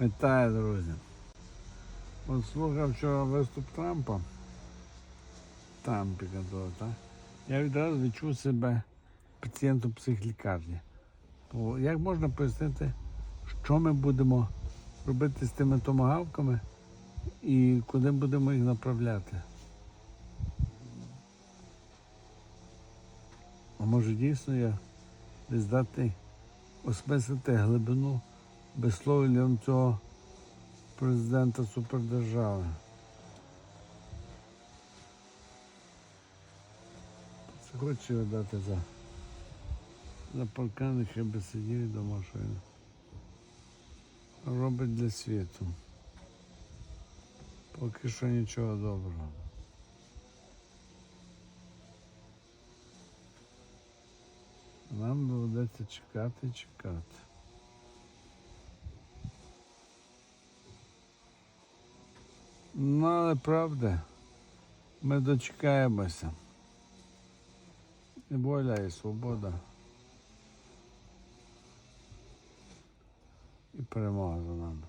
Вітаю, друзі. От слухав вчора виступ Трампа. Трампіка того, так? Я відразу відчув себе пацієнтом психлікарні. Бо як можна пояснити, що ми будемо робити з тими томагавками і куди будемо їх направляти? А може дійсно я десь дати осмислити глибину висловлюванням цього президента супердержави. Це хочу його дати за, за паркан, хай би сидів і думав, що він робить для світу. Поки що нічого доброго. Нам доведеться чекати чекати. Ну, але правда, ми дочекаємося. І воля, і свобода. І перемога за нами.